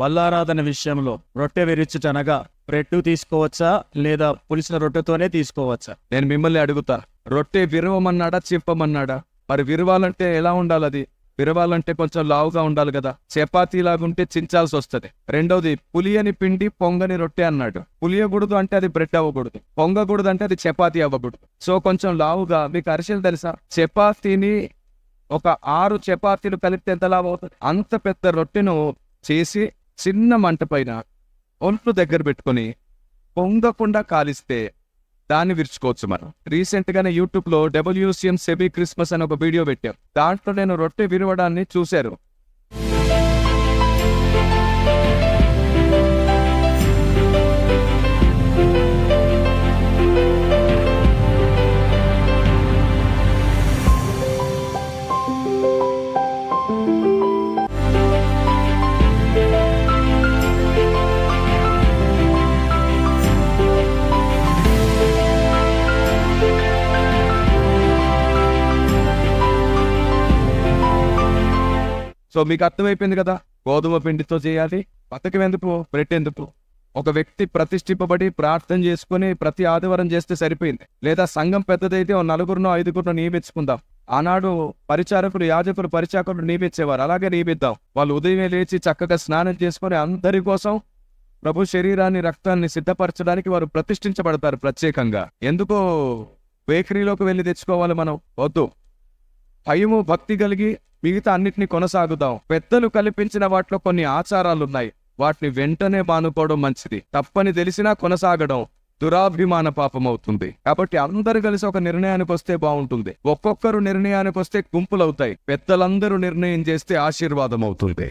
బల్లారాధన విషయంలో రొట్టె విరుచుటనగా బ్రెడ్ తీసుకోవచ్చా? లేదా పులిసిన రొట్టెతోనే తీసుకోవచ్చా? నేను మిమ్మల్ని అడుగుతా రొట్టె విరవమన్నాడా చెప్పమన్నాడా మరి విరవాలంటే ఎలా ఉండాలి అది విరవాలంటే కొంచెం లావుగా ఉండాలి కదా. చపాతీ లాగుంటే చించాల్సి వస్తుంది రెండోది పులియని పిండి పొంగని రొట్టె అన్నాడు. పులియకూడదు అంటే అది బ్రెడ్ అవ్వకూడదు. పొంగకూడదు అంటే అది చపాతీ అవ్వకూడదు. సో కొంచెం లావుగా మీకు అరిసెలు తెలుసా? చపాతీని ఒక ఆరు చపాతీలు కలిపితే ఎంత లావు అవుతుంది అంత పెద్ద రొట్టెను చేసి చిన్న మంట పైన ఒంట్లు దగ్గర పెట్టుకొని పొంగకుండా కాలిస్తే దాన్ని విరుచుకోవచ్చు మనం. రీసెంట్ గానే యూట్యూబ్లో డబ్ల్యూసిఎం సెబీ క్రిస్మస్ అని ఒక వీడియో పెట్టాం. దాంట్లో నేను రొట్టె విరవడాన్ని చూశారు సో మీకు అర్థమైపోయింది కదా? గోధుమ పిండితో చేయాలి బతకం ఎందుకు బ్రెడ్ ఎందుకు? ఒక వ్యక్తి ప్రతిష్ఠింపబడి ప్రార్థన చేసుకుని ప్రతి ఆదివారం చేస్తే సరిపోయింది. లేదా సంఘం పెద్దదైతే ఓ నలుగురునో ఐదుగురునో నియమించుకుందాం. ఆనాడు పరిచారకులు యాజకులు పరిచారకులు నియమించేవారు. అలాగే నియమిద్దాం. వాళ్ళు ఉదయం లేచి చక్కగా స్నానం చేసుకొని అందరి కోసం ప్రభు శరీరాన్ని రక్తాన్ని సిద్ధపరచడానికి వారు ప్రతిష్ఠించబడతారు ప్రత్యేకంగా. ఎందుకో బేకరీలోకి వెళ్ళి తెచ్చుకోవాలి మనం? వద్దు. భయము భక్తి కలిగి మిగతా అన్నిటిని కొనసాగుదాం. పెద్దలు కల్పించిన వాటిలో కొన్ని ఆచారాలున్నాయి. వాటిని వెంటనే మానుకోవడం మంచిది. తప్పని తెలిసినా కొనసాగడం దురాభిమాన పాపం అవుతుంది కాబట్టి అందరూ కలిసి ఒక నిర్ణయానికి వస్తే బాగుంటుంది. ఒక్కొక్కరు నిర్ణయానికి వస్తే గుంపులవుతాయి. పెద్దలందరూ నిర్ణయం చేస్తే ఆశీర్వాదం అవుతుంది